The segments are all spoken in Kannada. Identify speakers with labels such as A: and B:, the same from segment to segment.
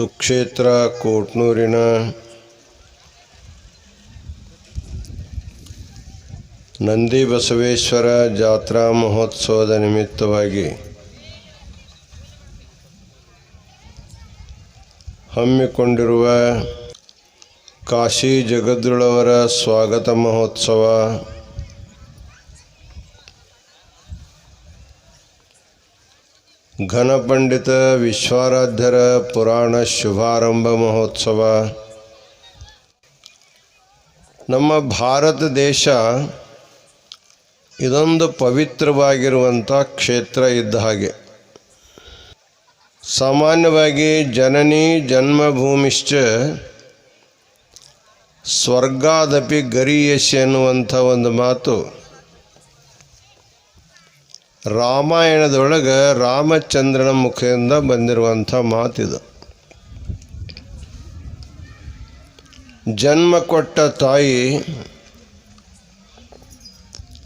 A: ಸುಕ್ಷೇತ್ರ ಕೋಟ್ನೂರಿನ ನಂದಿ ಬಸವೇಶ್ವರ ಜಾತ್ರಾ ಮಹೋತ್ಸವದ ನಿಮಿತ್ತವಾಗಿ ಹಮ್ಮಿಕೊಂಡಿರುವ ಕಾಶಿ ಜಗದ್ರುಳವರ ಸ್ವಾಗತ ಮಹೋತ್ಸವ ಘನಪಂಡಿತ ವಿಶ್ವಾರಾಧ್ಯರ ಪುರಾಣ ಶುಭಾರಂಭ ಮಹೋತ್ಸವ. ನಮ್ಮ ಭಾರತ ದೇಶ ಇದೊಂದು ಪವಿತ್ರವಾಗಿರುವಂಥ ಕ್ಷೇತ್ರ ಇದ್ದ ಹಾಗೆ. ಸಾಮಾನ್ಯವಾಗಿ ಜನನಿ ಜನ್ಮಭೂಮಿಶ್ಚ ಸ್ವರ್ಗಾದಪಿ ಗರಿಯಶಿ ಎನ್ನುವಂಥ ಒಂದು ಮಾತು ರಾಮಾಯಣದೊಳಗೆ ರಾಮಚಂದ್ರನ ಮುಖದಿಂದ ಬಂದಿರುವಂಥ ಮಾತಿದು. ಜನ್ಮ ಕೊಟ್ಟ ತಾಯಿ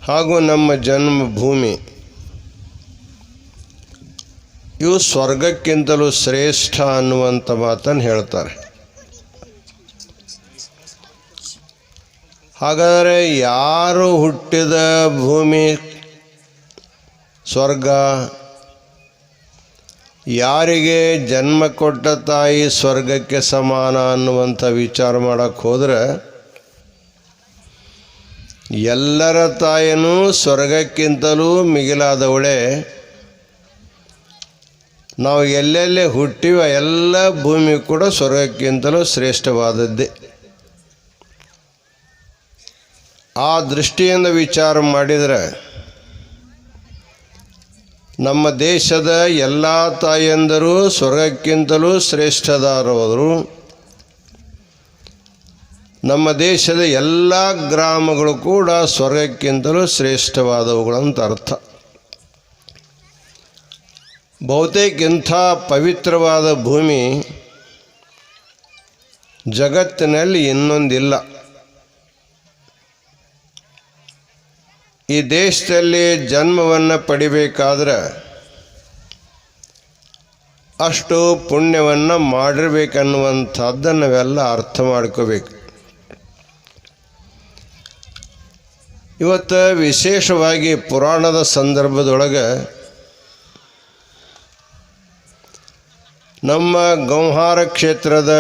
A: ಹಾಗೂ ನಮ್ಮ ಜನ್ಮಭೂಮಿ ಇವು ಸ್ವರ್ಗಕ್ಕಿಂತಲೂ ಶ್ರೇಷ್ಠ ಅನ್ನುವಂಥ ಮಾತನ್ನು ಹೇಳ್ತಾರೆ. ಹಾಗಾದರೆ ಯಾರು ಹುಟ್ಟಿದ ಭೂಮಿ ಸ್ವರ್ಗ. ಯಾರಿಗೆ ಜನ್ಮ ಕೊಟ್ಟ ತಾಯಿ ಸ್ವರ್ಗಕ್ಕೆ ಸಮಾನ ಅನ್ನುವಂಥ ವಿಚಾರ ಮಾಡೋಕ್ಕೆ ಹೋದರೆ, ಎಲ್ಲರ ತಾಯಿನೂ ಸ್ವರ್ಗಕ್ಕಿಂತಲೂ ಮಿಗಿಲಾದವಳೆ. ನಾವು ಎಲ್ಲೆಲ್ಲಿ ಹುಟ್ಟಿವ ಎಲ್ಲ ಭೂಮಿ ಕೂಡ ಸ್ವರ್ಗಕ್ಕಿಂತಲೂ ಶ್ರೇಷ್ಠವಾದದ್ದೇ. ಆ ದೃಷ್ಟಿಯಿಂದ ವಿಚಾರ ಮಾಡಿದರೆ ನಮ್ಮ ದೇಶದ ಎಲ್ಲ ತಾಯಂದರು ಸ್ವರ್ಗಕ್ಕಿಂತಲೂ ಶ್ರೇಷ್ಠದಾರವರು ನಮ್ಮ ದೇಶದ ಎಲ್ಲ ಗ್ರಾಮಗಳು ಕೂಡ ಸ್ವರ್ಗಕ್ಕಿಂತಲೂ ಶ್ರೇಷ್ಠವಾದವುಗಳಂತ ಅರ್ಥ. ಬಹುತೇಕ ಇಂಥ ಪವಿತ್ರವಾದ ಭೂಮಿ ಜಗತ್ತಿನಲ್ಲಿ ಇನ್ನೊಂದಿಲ್ಲ. ಈ ದೇಶದಲ್ಲಿ ಜನ್ಮವನ್ನು ಪಡಿಬೇಕಾದ್ರೆ ಅಷ್ಟು ಪುಣ್ಯವನ್ನು ಮಾಡಿರ್ಬೇಕನ್ನುವಂಥದ್ದನ್ನು ನಾವೆಲ್ಲ ಅರ್ಥ ಮಾಡ್ಕೋಬೇಕು. ಇವತ್ತು ವಿಶೇಷವಾಗಿ ಪುರಾಣದ ಸಂದರ್ಭದೊಳಗೆ ನಮ್ಮ ಗಂಹಾರ ಕ್ಷೇತ್ರದ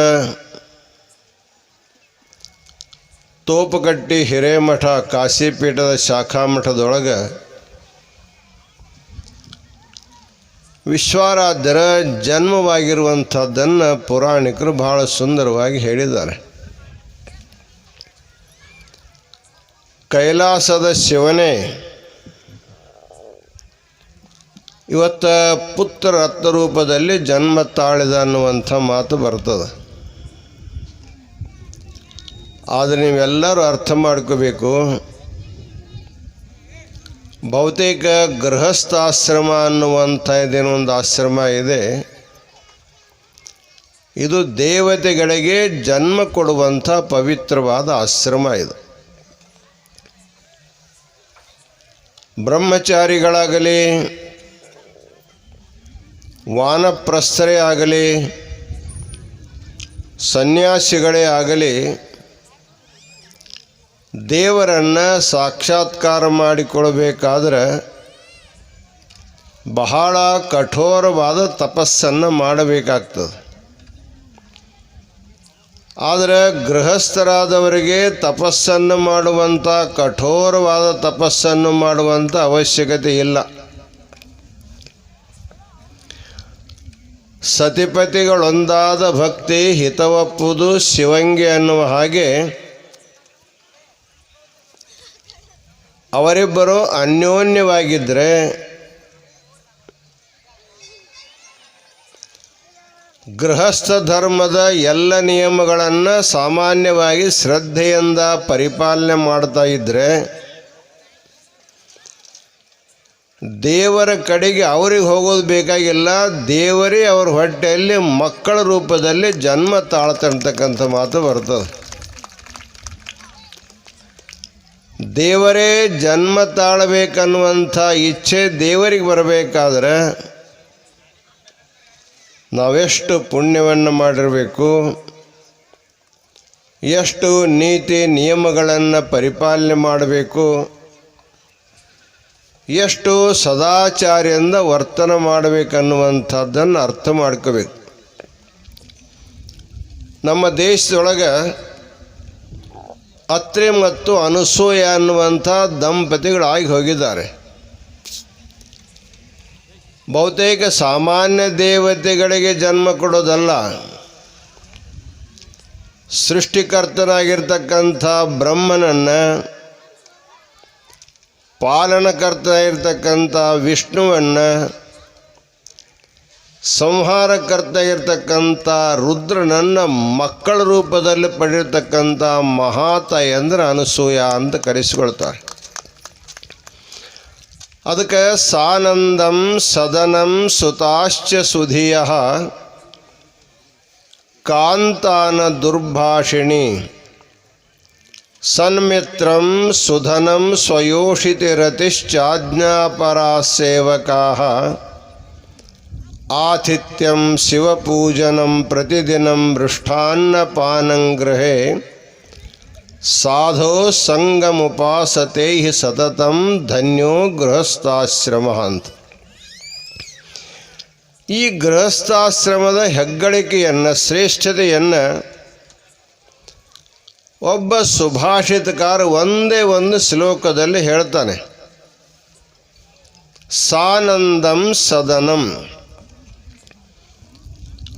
A: ತೋಪಗಟ್ಟಿ ಹಿರೇಮಠ ಕಾಶಿಪೀಠದ ಶಾಖಾಮಠದೊಳಗೆ ವಿಶ್ವಾರಾಧ್ಯರ ಜನ್ಮವಾಗಿರುವಂಥದ್ದನ್ನು ಪುರಾಣಿಕರು ಬಹಳ ಸುಂದರವಾಗಿ ಹೇಳಿದ್ದಾರೆ. ಕೈಲಾಸದ ಶಿವನೇ, ಇವತ್ತ ಪುತ್ರ ರತ್ನ ರೂಪದಲ್ಲಿ ಜನ್ಮ ತಾಳಿದ ಅನ್ನುವಂಥ ಮಾತು ಬರ್ತದೆ. ಆದರೆ ನೀವೆಲ್ಲರೂ ಅರ್ಥ ಮಾಡ್ಕೋಬೇಕು. ಬಹುತೇಕ ಗೃಹಸ್ಥಾಶ್ರಮ ಅನ್ನುವಂಥ ಇದೇನೋ ಒಂದು ಆಶ್ರಮ ಇದೆ. ಇದು ದೇವತೆಗಳಿಗೆ ಜನ್ಮ ಕೊಡುವಂಥ ಪವಿತ್ರವಾದ ಆಶ್ರಮ ಇದು. ಬ್ರಹ್ಮಚಾರಿಗಳಾಗಲಿ, ವಾನಪ್ರಸ್ಥರೇ ಆಗಲಿ, ಸನ್ಯಾಸಿಗಳೇ ಆಗಲಿ ದೇವರನ್ನು ಸಾಕ್ಷಾತ್ಕಾರ ಮಾಡಿಕೊಳ್ಬೇಕಾದ್ರೆ ಬಹಳ ಕಠೋರವಾದ ತಪಸ್ಸನ್ನು ಮಾಡಬೇಕಾಗ್ತದೆ. ಆದರೆ ಗೃಹಸ್ಥರಾದವರಿಗೆ ತಪಸ್ಸನ್ನು ಮಾಡುವಂಥ, ಕಠೋರವಾದ ತಪಸ್ಸನ್ನು ಮಾಡುವಂಥ ಅವಶ್ಯಕತೆ ಇಲ್ಲ. ಸತಿಪತಿಗಳೊಂದಾದ ಭಕ್ತಿ ಹಿತವಪ್ಪುದು ಶಿವಂಗೆ ಅನ್ನುವ ಹಾಗೆ ಅವರಿಬ್ಬರು ಅನ್ಯೋನ್ಯವಾಗಿದ್ದರೆ ಗೃಹಸ್ಥ ಧರ್ಮದ ಎಲ್ಲ ನಿಯಮಗಳನ್ನು ಸಾಮಾನ್ಯವಾಗಿ ಶ್ರದ್ಧೆಯಿಂದ ಪರಿಪಾಲನೆ ಮಾಡ್ತಾ ಇದ್ದರೆ ದೇವರ ಕಡೆಗೆ ಅವ್ರಿಗೆ ಹೋಗೋದು ಬೇಕಾಗಿಲ್ಲ, ದೇವರೇ ಅವ್ರ ಹೊಟ್ಟೆಯಲ್ಲಿ ಮಕ್ಕಳ ರೂಪದಲ್ಲಿ ಜನ್ಮ ತಾಳ್ತಂತಕ್ಕಂಥ ಮಾತು ಬರ್ತದೆ. ದೇವರೇ ಜನ್ಮ ತಾಳಬೇಕನ್ನುವಂಥ ಇಚ್ಛೆ ದೇವರಿಗೆ ಬರಬೇಕಾದ್ರೆ ನಾವೆಷ್ಟು ಪುಣ್ಯವನ್ನು ಮಾಡಿರಬೇಕು? ಎಷ್ಟು ನೀತಿ ನಿಯಮಗಳನ್ನು ಪರಿಪಾಲನೆ ಮಾಡಬೇಕು? ಎಷ್ಟು ಸದಾಚಾರದಿಂದ ವರ್ತನೆ ಮಾಡಬೇಕನ್ನುವಂಥದ್ದನ್ನು ಅರ್ಥ ಮಾಡ್ಕೋಬೇಕು. ನಮ್ಮ ದೇಶದೊಳಗೆ ಅತ್ರಿ ಮತ್ತು ಅನಸೂಯ ಅನ್ನುವಂಥ ದಂಪತಿಗಳಾಗಿ ಹೋಗಿದ್ದಾರೆ. ಬಹುತೇಕ ಸಾಮಾನ್ಯ ದೇವತೆಗಳಿಗೆ ಜನ್ಮ ಕೊಡೋದಲ್ಲ. ಸೃಷ್ಟಿಕರ್ತನಾಗಿರ್ತಕ್ಕಂಥ ಬ್ರಹ್ಮನನ್ನು ಪಾಲನಕರ್ತ ಇರ್ತಕ್ಕಂಥ ವಿಷ್ಣುವನ್ನು ಸಂಹಾರಕರ್ತ ಇರತಕ್ಕಂಥ ರುದ್ರನನ್ನ ಮಕ್ಕಳ ರೂಪದಲ್ಲಿ ಪಡೆದಿರ್ತಕ್ಕಂಥ ಮಹಾತಾಯಿ ಅಂದ್ರೆ ಅನಸೂಯ ಅಂತ ಕರೆಸಿಕೊಳ್ತಾರೆ. ಅದಕ್ಕೆ ಸಾನಂದಂ ಸದನಂ ಸುತಾಶ್ಚ ಸುಧಿಯ ಕಾಂತಾನ ದುರ್ಭಾಷಿಣಿ ಸನ್ಮಿತ್ರಂ ಸುಧನಂ ಸ್ವಯೋಷಿತಿರತಿಶ್ಚಾಜ್ಞಾಪರಾ ಸೇವಕಾ ಆತಿಥ್ಯಂ ಶಿವಪೂಜನಂ ಪ್ರತಿದಿನಂ ಮೃಷ್ಟಾನ್ನಪಾನಂ ಗೃಹೆ. ಸಾಧೋ ಹಿ ಸತತಂ ಧನ್ಯೋ ಗೃಹಸ್ಥಾಶ್ರಮ ಅಂತ. ಈ ಗೃಹಸ್ಥಾಶ್ರಮದ ಹೆಗ್ಗಳಿಕೆಯನ್ನು, ಶ್ರೇಷ್ಠತೆಯನ್ನು ಒಬ್ಬ ಸುಭಾಷಿತಕಾರ ಒಂದೇ ಒಂದು ಶ್ಲೋಕದಲ್ಲಿ ಹೇಳ್ತಾನೆ. ಸಾನಂದಂ ಸದನಂ.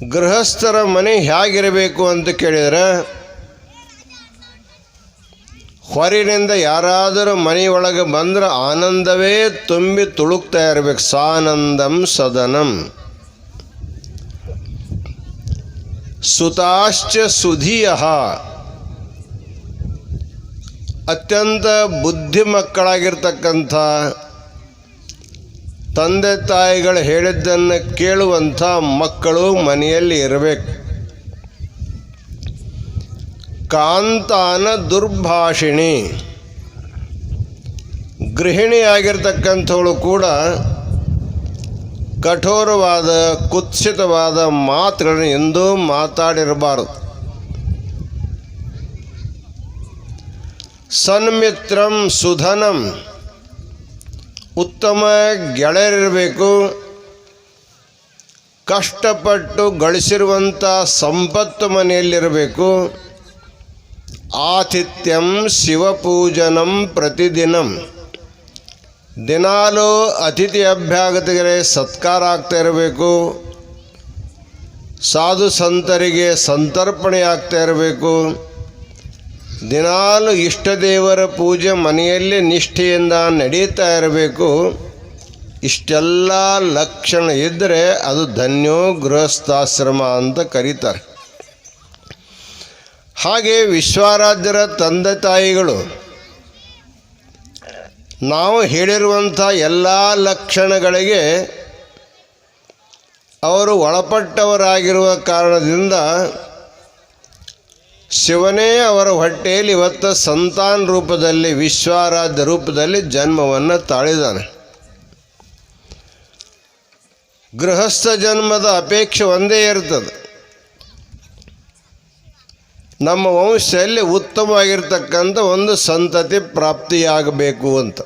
A: ಗೃಹಸ್ಥರ ಮನೆ ಹೇಗಿರಬೇಕು ಅಂತ ಕೇಳಿದರೆ, ಹೊರಿನಿಂದ ಯಾರಾದರೂ ಮನೆಯೊಳಗೆ ಬಂದ್ರೆ ಆನಂದವೇ ತುಂಬಿ ತುಳುಕ್ತಾ ಇರಬೇಕು. ಸಾನಂದಂ ಸದನಂ. ಸುತಾಶ್ಚ ಸುಧಿಯ. ಅತ್ಯಂತ ಬುದ್ಧಿ ಮಕ್ಕಳಾಗಿರ್ತಕ್ಕಂಥ ತಂದೆ ತಾಯಿಗಳು ಹೇಳಿದ್ದನ್ನು ಕೇಳುವಂಥ ಮಕ್ಕಳು ಮನೆಯಲ್ಲಿ ಇರಬೇಕು. ಕಾಂತಾನ ದುರ್ಭಾಷಿಣಿ. ಗೃಹಿಣಿಯಾಗಿರ್ತಕ್ಕಂಥವಳು ಕೂಡ ಕಠೋರವಾದ, ಕುತ್ಸಿತವಾದ ಮಾತುಗಳನ್ನು ಎಂದೂ ಮಾತಾಡಿರಬಾರದು. ಸನ್ಮಿತ್ರಂ ಸುಧನಂ. ಉತ್ತಮ ಗೆಳೆಯರಿರಬೇಕು. ಕಷ್ಟಪಟ್ಟು ಗಳಿಸಿರುವಂಥ ಸಂಪತ್ತು ಮನೆಯಲ್ಲಿರಬೇಕು. ಆತಿಥ್ಯಂ ಶಿವಪೂಜನಂ ಪ್ರತಿದಿನಂ. ದಿನಾಲೂ ಅತಿಥಿ ಅಭ್ಯಾಗತಿಗೆ ಸತ್ಕಾರ ಆಗ್ತಾ ಇರಬೇಕು. ಸಾಧು ಸಂತರಿಗೆ ಸಂತರ್ಪಣೆ ಆಗ್ತಾ ಇರಬೇಕು. ದಿನಾಲು ಇಷ್ಟ ದೇವರ ಪೂಜೆ ಮನೆಯಲ್ಲಿ ನಿಷ್ಠೆಯಿಂದ ನಡೀತಾ ಇರಬೇಕು. ಇಷ್ಟೆಲ್ಲ ಲಕ್ಷಣ ಇದ್ದರೆ ಅದು ಧನ್ಯೋ ಗೃಹಸ್ಥಾಶ್ರಮ ಅಂತ ಕರೀತಾರೆ. ಹಾಗೆ ವಿಶ್ವಾರಾಧ್ಯರ ತಂದೆ ತಾಯಿಗಳು, ನಾವು ಹೇಳಿರುವಂಥ ಎಲ್ಲ ಲಕ್ಷಣಗಳಿಗೆ ಅವರು ಒಳಪಟ್ಟವರಾಗಿರುವ ಕಾರಣದಿಂದ ಶಿವನೇ ಅವರ ಹೊಟ್ಟೆಯಲ್ಲಿ ಇವತ್ತು ಸಂತಾನ ರೂಪದಲ್ಲಿ, ವಿಶ್ವಾರಾಧ್ಯ ರೂಪದಲ್ಲಿ ಜನ್ಮವನ್ನು ತಾಳಿದಾನೆ ಗೃಹಸ್ಥ ಜನ್ಮದ ಅಪೇಕ್ಷೆ ಒಂದೇ ಇರ್ತದೆ. ನಮ್ಮ ವಂಶದಲ್ಲಿ ಉತ್ತಮವಾಗಿರ್ತಕ್ಕಂಥ ಒಂದು ಸಂತತಿ ಪ್ರಾಪ್ತಿಯಾಗಬೇಕು ಅಂತ.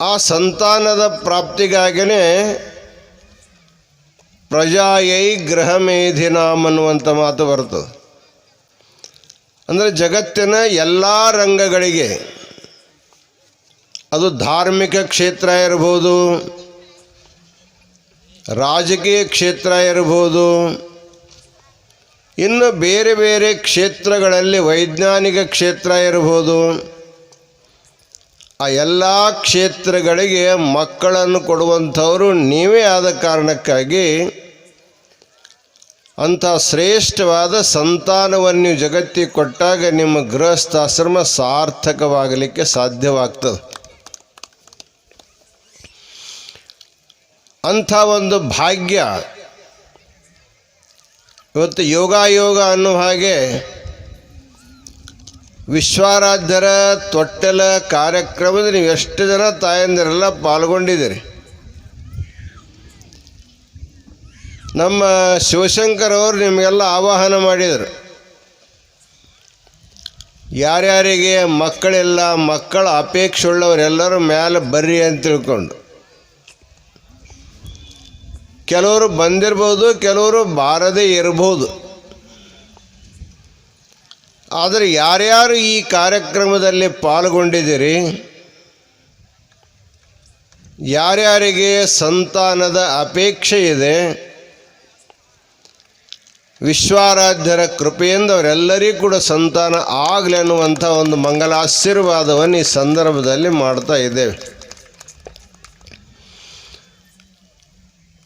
A: ಆ ಸಂತಾನದ ಪ್ರಾಪ್ತಿಗಾಗಿಯೇ ಪ್ರಜಾಯೈ ಗೃಹಮೇಧಿನಾಮ್ ಅನ್ನುವಂಥ ಮಾತು ಬರ್ತದೆ. ಅಂದರೆ ಜಗತ್ತಿನ ಎಲ್ಲ ರಂಗಗಳಿಗೆ ಅದು ಧಾರ್ಮಿಕ ಕ್ಷೇತ್ರ ಇರ್ಬೋದು, ರಾಜಕೀಯ ಕ್ಷೇತ್ರ ಇರ್ಬೋದು, ಇನ್ನು ಬೇರೆ ಬೇರೆ ಕ್ಷೇತ್ರಗಳಲ್ಲಿ ವೈಜ್ಞಾನಿಕ ಕ್ಷೇತ್ರ ಇರ್ಬೋದು ಆ ಎಲ್ಲ ಕ್ಷೇತ್ರಗಳಿಗೆ ಮಕ್ಕಳನ್ನು ಕೊಡುವಂಥವರು ನೀವೇ ಆದ ಕಾರಣಕ್ಕಾಗಿ ಅಂಥ ಶ್ರೇಷ್ಠವಾದ ಸಂತಾನವನ್ನು ನೀವು ಜಗತ್ತಿಗೆ ಕೊಟ್ಟಾಗ ನಿಮ್ಮ ಗೃಹಸ್ಥಾಶ್ರಮ ಸಾರ್ಥಕವಾಗಲಿಕ್ಕೆ ಸಾಧ್ಯವಾಗ್ತದೆ. ಅಂಥ ಒಂದು ಭಾಗ್ಯ ಇವತ್ತು ಯೋಗಾಯೋಗ ಅನ್ನೋ ಹಾಗೆ ವಿಶ್ವಾರಾಧ್ಯರ ತೊಟ್ಟಲ ಕಾರ್ಯಕ್ರಮದ ನೀವು ಎಷ್ಟು ಜನ ತಾಯಂದಿರೆಲ್ಲ ಪಾಲ್ಗೊಂಡಿದ್ದೀರಿ? ನಮ್ಮ ಶಿವಶಂಕರ್ ಅವರು ನಿಮಗೆಲ್ಲ ಆವಾಹನ ಮಾಡಿದರು. ಯಾರ್ಯಾರಿಗೆ ಮಕ್ಕಳಿಲ್ಲ, ಮಕ್ಕಳ ಅಪೇಕ್ಷೆ ಉಳ್ಳವರೆಲ್ಲರೂ ಮೇಲೆ ಬರ್ರಿ ಅಂತ ತಿಳ್ಕೊಂಡು. ಕೆಲವರು ಬಂದಿರ್ಬೋದು, ಕೆಲವರು ಬಾರದೇ ಇರ್ಬೋದು. ಆದರೆ ಯಾರ್ಯಾರು ಈ ಕಾರ್ಯಕ್ರಮದಲ್ಲಿ ಪಾಲ್ಗೊಂಡಿದ್ದೀರಿ? ಯಾರ್ಯಾರಿಗೆ ಸಂತಾನದ ಅಪೇಕ್ಷೆ ಇದೆ? ವಿಶ್ವಾರಾಧ್ಯರ ಕೃಪೆಯಿಂದ ಅವರೆಲ್ಲರಿಗೂ ಕೂಡ ಸಂತಾನ ಆಗಲಿ ಅನ್ನುವಂಥ ಒಂದು ಮಂಗಲಾಶೀರ್ವಾದವನ್ನು ಈ ಸಂದರ್ಭದಲ್ಲಿ ಮಾಡ್ತಾ ಇದ್ದೇವೆ.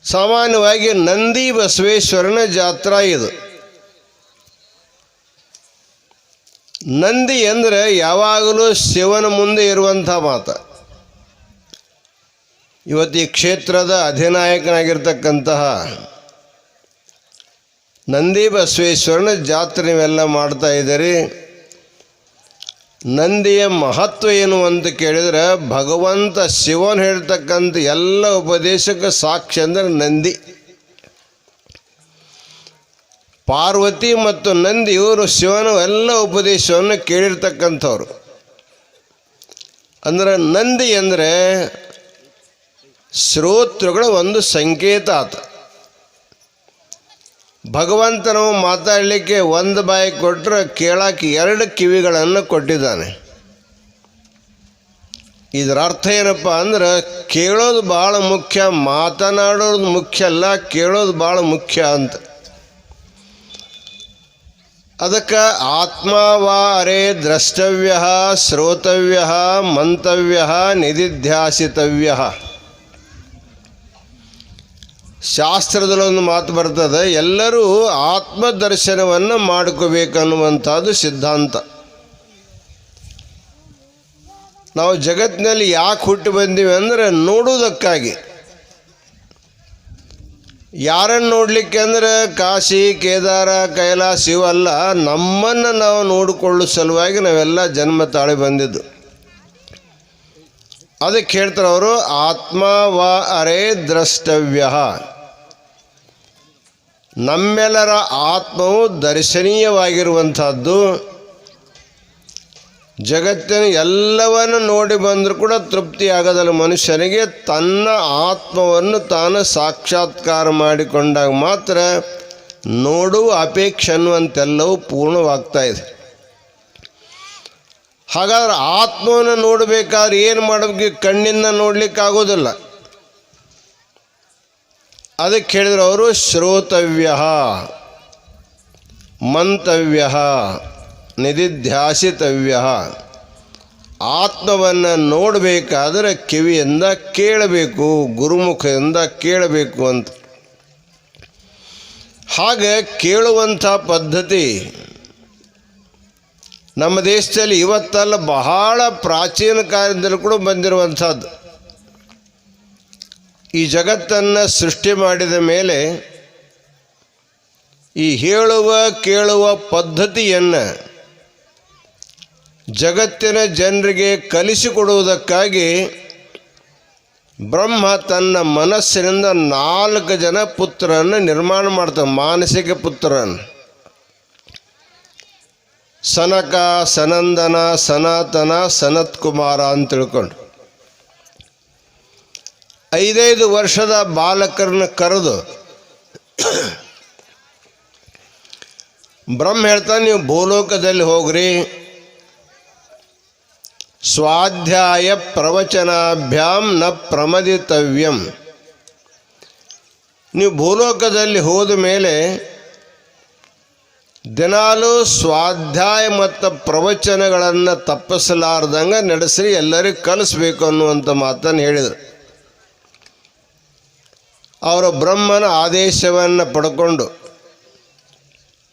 A: ಸಾಮಾನ್ಯವಾಗಿ ನಂದಿ ಬಸವೇಶ್ವರನ ಜಾತ್ರಾ ಇದು. ನಂದಿ ಅಂದರೆ ಯಾವಾಗಲೂ ಶಿವನ ಮುಂದೆ ಇರುವಂಥ ಮಾತು. ಇವತ್ತು ಈ ಕ್ಷೇತ್ರದ ಅಧಿನಾಯಕನಾಗಿರ್ತಕ್ಕಂತಹ ನಂದಿ ಬಸವೇಶ್ವರನ ಜಾತ್ರೆ ನೀವೆಲ್ಲ ಮಾಡ್ತಾ ಇದ್ದೀರಿ. ನಂದಿಯ ಮಹತ್ವ ಏನು ಅಂತ ಕೇಳಿದರೆ ಭಗವಂತ ಶಿವನ್ ಹೇಳ್ತಕ್ಕಂಥ ಎಲ್ಲ ಉಪದೇಶಕ್ಕೆ ಸಾಕ್ಷಿ ಅಂದರೆ ನಂದಿ. ಪಾರ್ವತಿ ಮತ್ತು ನಂದಿ, ಇವರು ಶಿವನ, ಎಲ್ಲ ಉಪದೇಶವನ್ನು ಕೇಳಿರ್ತಕ್ಕಂಥವ್ರು. ಅಂದರೆ ನಂದಿ ಅಂದರೆ ಶ್ರೋತೃಗಳ ಒಂದು ಸಂಕೇತ ಆತ. ಭಗವಂತನು ಮಾತಾಡಲಿಕ್ಕೆ ಒಂದು ಬಾಯಿ ಕೊಟ್ಟರೆ ಕೇಳಕ್ಕೆ ಎರಡು ಕಿವಿಗಳನ್ನು ಕೊಟ್ಟಿದ್ದಾನೆ. ಇದರ ಅರ್ಥ ಏನಪ್ಪ ಅಂದ್ರೆ ಕೇಳೋದು ಭಾಳ ಮುಖ್ಯ, ಮಾತನಾಡೋದು ಮುಖ್ಯ ಅಲ್ಲ, ಕೇಳೋದು ಭಾಳ ಮುಖ್ಯ ಅಂತ. ಅದಕ್ಕೆ ಆತ್ಮವಾರೇ ದ್ರಷ್ಟವ್ಯ ಶ್ರೋತವ್ಯ ಮಂತವ್ಯ ನಿಧಿಧ್ಯಾಸಿತವ್ಯ ಶಾಸ್ತ್ರದಲ್ಲೊಂದು ಮಾತು ಬರ್ತದೆ, ಎಲ್ಲರೂ ಆತ್ಮದರ್ಶನವನ್ನು ಮಾಡ್ಕೋಬೇಕನ್ನುವಂಥದ್ದು ಸಿದ್ಧಾಂತ. ನಾವು ಜಗತ್ತಿನಲ್ಲಿ ಯಾಕೆ ಹುಟ್ಟು ಬಂದೀವಿ ಅಂದರೆ ನೋಡುವುದಕ್ಕಾಗಿ. ಯಾರನ್ನು ನೋಡಲಿಕ್ಕೆ ಅಂದರೆ ಕಾಶಿ, ಕೇದಾರ, ಕೈಲಾಸ ಇವೆಲ್ಲ ನಮ್ಮನ್ನು ನಾವು ನೋಡಿಕೊಳ್ಳೋ ಸಲುವಾಗಿ ನಾವೆಲ್ಲ ಜನ್ಮ ತಾಳಿ ಬಂದಿದ್ದು. ಅದಕ್ಕೆ ಹೇಳ್ತಾರೆ ಅವರು, ಆತ್ಮ ವ ಅರೆ ದ್ರಷ್ಟವ್ಯ. ನಮ್ಮೆಲ್ಲರ ಆತ್ಮವು ದರ್ಶನೀಯವಾಗಿರುವಂಥದ್ದು. ಜಗತ್ತಿನ ಎಲ್ಲವನ್ನು ನೋಡಿ ಬಂದರೂ ಕೂಡ ತೃಪ್ತಿ ಆಗದಲ್ಲ. ಮನುಷ್ಯನಿಗೆ ತನ್ನ ಆತ್ಮವನ್ನು ತಾನು ಸಾಕ್ಷಾತ್ಕಾರ ಮಾಡಿಕೊಂಡಾಗ ಮಾತ್ರ ನೋಡುವ ಅಪೇಕ್ಷೆ ಅನ್ನುವಂತೆಲ್ಲವೂ ಪೂರ್ಣವಾಗ್ತಾ ಇದೆ. ಹಾಗಾದ್ರೆ ಆತ್ಮವನ್ನು ನೋಡಬೇಕಾದ್ರೆ ಏನು ಮಾಡಬೇಕು? ಕಣ್ಣಿಂದ ನೋಡಲಿಕ್ಕಾಗೋದಿಲ್ಲ. ಅದಕ್ಕೆ ಹೇಳಿದ್ರು ಅವರು ಶ್ರೋತವ್ಯ, ಮಂತವ್ಯ. ನಿಧಿಧ್ಯಾಸಿತವ್ಯ. ಆತ್ಮವನ್ನು ನೋಡಬೇಕಾದ್ರೆ ಕಿವಿಯಿಂದ ಕೇಳಬೇಕು, ಗುರುಮುಖದಿಂದ ಕೇಳಬೇಕು ಅಂತ. ಹಾಗೆ ಕೇಳುವಂಥ ಪದ್ಧತಿ ನಮ್ಮ ದೇಶದಲ್ಲಿ ಇವತ್ತಲ್ಲ ಬಹಳ ಪ್ರಾಚೀನ ಕಾಲದಲ್ಲಿ ಕೂಡ ಬಂದಿರುವಂಥದ್ದು. ಈ ಜಗತ್ತನ್ನು ಸೃಷ್ಟಿ ಮಾಡಿದ ಮೇಲೆ ಈ ಹೇಳುವ ಕೇಳುವ ಪದ್ಧತಿಯನ್ನು ಜಗತ್ತಿನ ಜನರಿಗೆ ಕಲಿಸಿಕೊಡುವುದಕ್ಕಾಗಿ ಬ್ರಹ್ಮ ತನ್ನ ಮನಸ್ಸಿನಿಂದ ನಾಲ್ಕು ಜನ ಪುತ್ರನ ನಿರ್ಮಾಣ ಮಾಡ್ತಾನೆ, ಮಾನಸಿಕ ಪುತ್ರರನ್ನು. ಸನಕ, ಸನಂದನ, ಸನಾತನ ಸನತ್ ಕುಮಾರ ಅಂತ ತಿಳ್ಕೊಂಡು. ಐದೈದು ವರ್ಷದ ಬಾಲಕರನ್ನ ಕರೆದು ಬ್ರಹ್ಮ ಹೇಳ್ತಾನೆ, ನೀವು ಭೂಲೋಕದಲ್ಲಿ ಹೋಗ್ರಿ. ಸ್ವಾಧ್ಯಾಯ ಪ್ರವಚನಾಭ್ಯಾಂ ನ ಪ್ರಮದಿತವ್ಯಂ. ನೀವು ಭೂಲೋಕದಲ್ಲಿ ಹೋದ ಮೇಲೆ ದಿನಾಲೂ ಸ್ವಾಧ್ಯಾಯ ಮತ್ತು ಪ್ರವಚನಗಳನ್ನು ತಪ್ಪಿಸಲಾರ್ದಂಗೆ ನಡೆಸಿರಿ, ಎಲ್ಲರಿಗೂ ಕಲಿಸ್ಬೇಕು ಅನ್ನುವಂಥ ಮಾತನ್ನು ಹೇಳಿದರು. ಅವರು ಬ್ರಹ್ಮನ ಆದೇಶವನ್ನು ಪಡ್ಕೊಂಡು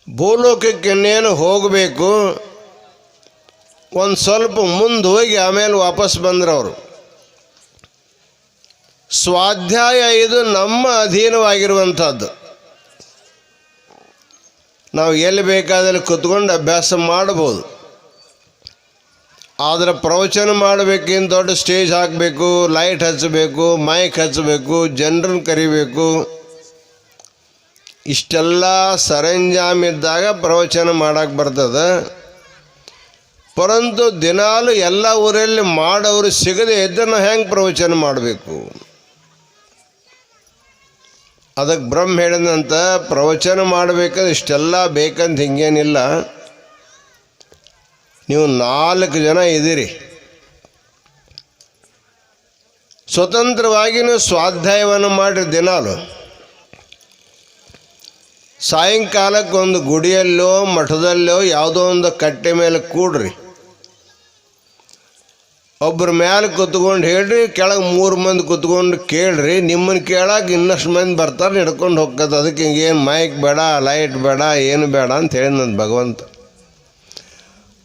A: ಭೂಲೋಕಕ್ಕೆ ಇನ್ನೇನು ಹೋಗಬೇಕು ಒಂದು ಸ್ವಲ್ಪ ಮುಂದೆ ಹೋಗಿ ಆಮೇಲೆ ವಾಪಸ್ ಬಂದ್ರು ಅವರು ಸ್ವಾಧ್ಯಾಯ ಇದು ನಮ್ಮ ಅಧೀನವಾಗಿರುವಂಥದ್ದು. ನಾವು ಎಲ್ಲಿ ಬೇಕಾದಲ್ಲಿ ಕುತ್ಕೊಂಡು ಅಭ್ಯಾಸ ಮಾಡ್ಬೋದು. ಆದರೆ ಪ್ರವಚನ ಮಾಡಬೇಕೇನು ದೊಡ್ಡ ಸ್ಟೇಜ್ ಹಾಕಬೇಕು, ಲೈಟ್ ಹಚ್ಚಬೇಕು, ಮೈಕ್ ಹಚ್ಚಬೇಕು, ಜನರನ್ನು ಕರಿಬೇಕು. ಇಷ್ಟೆಲ್ಲ ಸರಂಜಾಮಿದ್ದಾಗ ಪ್ರವಚನ ಮಾಡೋಕೆ ಬರ್ತದೆ. ಪರಂತು ದಿನಾಲು ಎಲ್ಲ ಊರಲ್ಲಿ ಮಾಡೋರು ಸಿಗದೆ ಇದ್ದನ್ನು ಹೆಂಗೆ ಪ್ರವಚನ ಮಾಡಬೇಕು? ಅದಕ್ಕೆ ಬ್ರಹ್ಮ ಹೇಳಿದಂತ ಪ್ರವಚನ ಮಾಡಬೇಕಾದ್ರೆ ಇಷ್ಟೆಲ್ಲ ಬೇಕಂತ ಹಿಂಗೇನಿಲ್ಲ. ನೀವು ನಾಲ್ಕು ಜನ ಇದ್ದೀರಿ. ಸ್ವತಂತ್ರವಾಗಿ ನೀವು ಸ್ವಾಧ್ಯಾಯವನ್ನು ಮಾಡಿರಿ ದಿನಾಲು. ಸಾಯಂಕಾಲಕ್ಕೆ ಒಂದು ಗುಡಿಯಲ್ಲೋ, ಮಠದಲ್ಲೋ ಯಾವುದೋ ಒಂದು ಕಟ್ಟೆ ಮೇಲೆ ಕೂಡ್ರಿ. ಒಬ್ಬರ ಮೇಲೆ ಕುತ್ಕೊಂಡು ಹೇಳ್ರಿ, ಕೆಳಗೆ ಮೂರು ಮಂದಿ ಕುತ್ಕೊಂಡು ಕೇಳ್ರಿ ನಿಮ್ಮನ್ನು ಕೇಳಕ್ಕೆ ಇನ್ನಷ್ಟು ಮಂದಿ ಬರ್ತಾರೆ, ಹಿಡ್ಕೊಂಡು ಹೋಗ್ತದೆ ಅದಕ್ಕೆ ಹಿಂಗೇನು ಮೈಕ್ ಬೇಡ, ಲೈಟ್ ಬೇಡ, ಏನು ಬೇಡ ಅಂತ ಹೇಳಿ ನನ್ನ ಭಗವಂತ.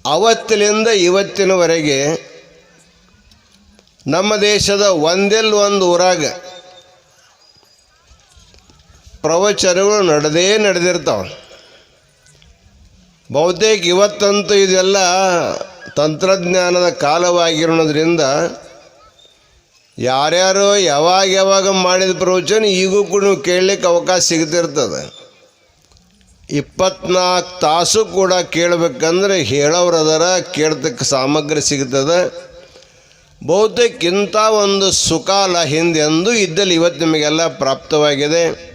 A: ಅವತ್ತಿನಿಂದ ಇವತ್ತಿನವರೆಗೆ ನಮ್ಮ ದೇಶದ ಒಂದೆಲ್ಲ ಒಂದು ಊರಾಗ ಪ್ರವಚನಗಳು ನಡೆದೇ ನಡೆದಿರ್ತಾವೆ. ಬಹುತೇಕ ಇವತ್ತಂತೂ ಇದೆಲ್ಲ ತಂತ್ರಜ್ಞಾನದ ಕಾಲವಾಗಿರೋದ್ರಿಂದ ಯಾರ್ಯಾರು ಯಾವಾಗ ಯಾವಾಗ ಮಾಡಿದ ಪ್ರವಚನ ಈಗೂ ಕೂಡ ಕೇಳಲಿಕ್ಕೆ ಅವಕಾಶ ಸಿಗ್ತಿರ್ತದೆ. ಇಪ್ಪತ್ನಾಲ್ಕು ತಾಸು ಕೂಡ ಕೇಳಬೇಕಂದ್ರೆ ಹೇಳೋರು ಅದರ ಕೇಳ್ತಕ್ಕ ಸಾಮಗ್ರಿ ಸಿಗ್ತದೆ. ಬಹುತೇಕ ಇಂಥ ಒಂದು ಸುಕಾಲ ಹಿಂದೆ ಎಂದು ಇದ್ದಲ್ಲಿ ಇವತ್ತು ನಿಮಗೆಲ್ಲ ಪ್ರಾಪ್ತವಾಗಿದೆ.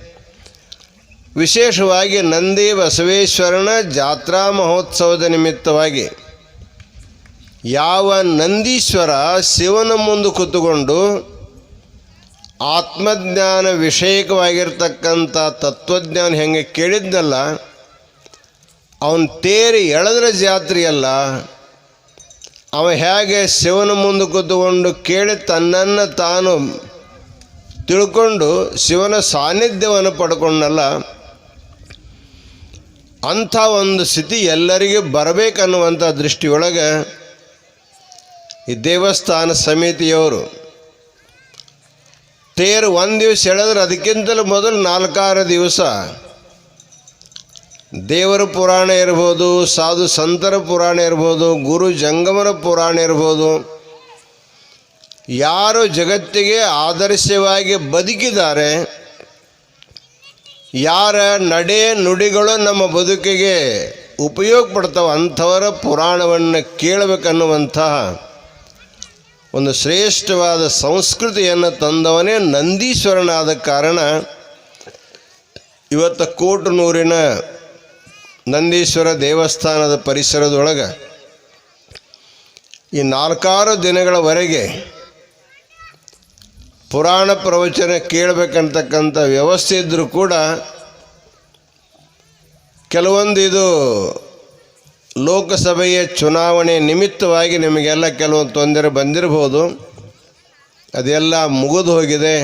A: ವಿಶೇಷವಾಗಿ ನಂದಿ ಬಸವೇಶ್ವರನ ಜಾತ್ರಾ ಮಹೋತ್ಸವದ ನಿಮಿತ್ತವಾಗಿ ಯಾವ ನಂದೀಶ್ವರ ಶಿವನ ಮುಂದೆ ಕೂತುಕೊಂಡು ಆತ್ಮಜ್ಞಾನ ವಿಷಯಕವಾಗಿರ್ತಕ್ಕಂಥ ತತ್ವಜ್ಞಾನ ಹೆಂಗೆ ಕೇಳಿದ್ನಲ್ಲ, ಅವನ ತೇರಿ ಎಳೆದ್ರ ಜಾತ್ರೆಯಲ್ಲ, ಅವ ಹೇಗೆ ಶಿವನ ಮುಂದೆ ಕೂತುಕೊಂಡು ಕೇಳಿ ತನ್ನನ್ನು ತಾನು ತಿಳ್ಕೊಂಡು ಶಿವನ ಸಾನ್ನಿಧ್ಯವನ್ನು ಪಡ್ಕೊಂಡಲ್ಲ ಅಂಥ ಒಂದು ಸ್ಥಿತಿ ಎಲ್ಲರಿಗೂ ಬರಬೇಕನ್ನುವಂಥ ದೃಷ್ಟಿಯೊಳಗೆ ಈ ದೇವಸ್ಥಾನ ಸಮಿತಿಯವರು ತೇರು ಒಂದು ದಿವಸ ಎಳೆದ್ರೆ ಅದಕ್ಕಿಂತಲೂ ಮೊದಲು ನಾಲ್ಕಾರು ದಿವಸ ದೇವರ ಪುರಾಣ ಇರ್ಬೋದು, ಸಾಧು ಸಂತರ ಪುರಾಣ ಇರ್ಬೋದು, ಗುರು ಜಂಗಮರ ಪುರಾಣ ಇರ್ಬೋದು. ಯಾರು ಜಗತ್ತಿಗೆ ಆದರ್ಶವಾಗಿ ಬದುಕಿದ್ದಾರೆ ಯಾರ ನಡೆ ನುಡಿಗಳು ನಮ್ಮ ಬದುಕಿಗೆ ಉಪಯೋಗ ಪಡ್ತಾವೆ ಅಂಥವರ ಪುರಾಣವನ್ನು ಕೇಳಬೇಕನ್ನುವಂತಹ ಒಂದು ಶ್ರೇಷ್ಠವಾದ ಸಂಸ್ಕೃತಿಯನ್ನು ತಂದವನೇ ನಂದೀಶ್ವರನಾದ ಕಾರಣ ಇವತ್ತು ಕೋಟನೂರಿನ ನಂದೀಶ್ವರ ದೇವಸ್ಥಾನದ ಪರಿಸರದೊಳಗೆ ಈ ನಾಲ್ಕಾರು ದಿನಗಳವರೆಗೆ ಪುರಾಣ ಪ್ರವಚನ ಕೇಳಬೇಕಂತಕ್ಕಂಥ ವ್ಯವಸ್ಥೆ ಇದ್ದರೂ ಕೂಡ ಕೆಲವೊಂದು ಇದು ಲೋಕಸಭೆಯ ಚುನಾವಣೆ ನಿಮಿತ್ತವಾಗಿ ನಿಮಗೆಲ್ಲ ಕೆಲವೊಂದು ತೊಂದರೆ ಬಂದಿರಬಹುದು ಅದೆಲ್ಲ ಮುಗಿದು ಹೋಗಿದೆ.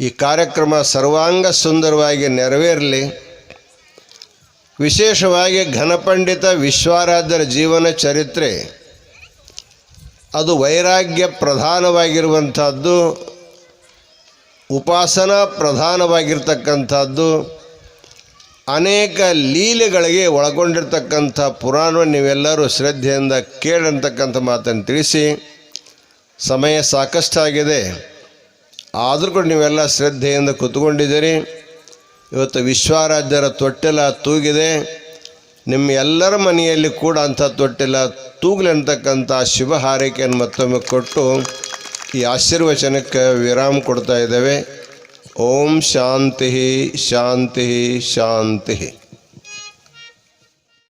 A: ಈ ಕಾರ್ಯಕ್ರಮ ಸರ್ವಾಂಗ ಸುಂದರವಾಗಿ ನೆರವೇರಲಿ. ವಿಶೇಷವಾಗಿ ಘನಪಂಡಿತ ವಿಶ್ವಾರಾಧ್ಯರ ಜೀವನ ಚರಿತ್ರೆ ಅದು ವೈರಾಗ್ಯ ಪ್ರಧಾನವಾಗಿರುವಂಥದ್ದು, ಉಪಾಸನಾ ಪ್ರಧಾನವಾಗಿರ್ತಕ್ಕಂಥದ್ದು, ಅನೇಕ ಲೀಲೆಗಳಿಗೆ ಒಳಗೊಂಡಿರ್ತಕ್ಕಂಥ ಪುರಾಣವನ್ನು ನೀವೆಲ್ಲರೂ ಶ್ರದ್ಧೆಯಿಂದ ಕೇಳಂತಕ್ಕಂಥ ಮಾತನ್ನು ತಿಳಿಸಿ, ಸಮಯ ಸಾಕಷ್ಟಾಗಿದೆ. ಆದರೂ ಕೂಡ ನೀವೆಲ್ಲ ಶ್ರದ್ಧೆಯಿಂದ ಕೂತ್ಕೊಂಡಿದ್ದೀರಿ. ಇವತ್ತು ವಿಶ್ವಾರಾಧ್ಯರ ತೊಟ್ಟೆಲ್ಲ ತೂಗಿದೆ. ನಿಮ್ಮ ಎಲ್ಲರ ಮನೆಯಲ್ಲಿ ಕೂಡ ಅಂಥ ತೊಟ್ಟಿಲ್ಲ ತೂಗಲಿ ಅಂತಕ್ಕಂಥ ಶುಭ ಹಾರೈಕೆಯನ್ನು ಮತ್ತೊಮ್ಮೆ ಕೊಟ್ಟು ಈ ಆಶೀರ್ವಚನಕ್ಕೆ ವಿರಾಮ ಕೊಡ್ತಾ ಇದ್ದೇವೆ. ಓಂ ಶಾಂತಿ ಶಾಂತಿ ಶಾಂತಿ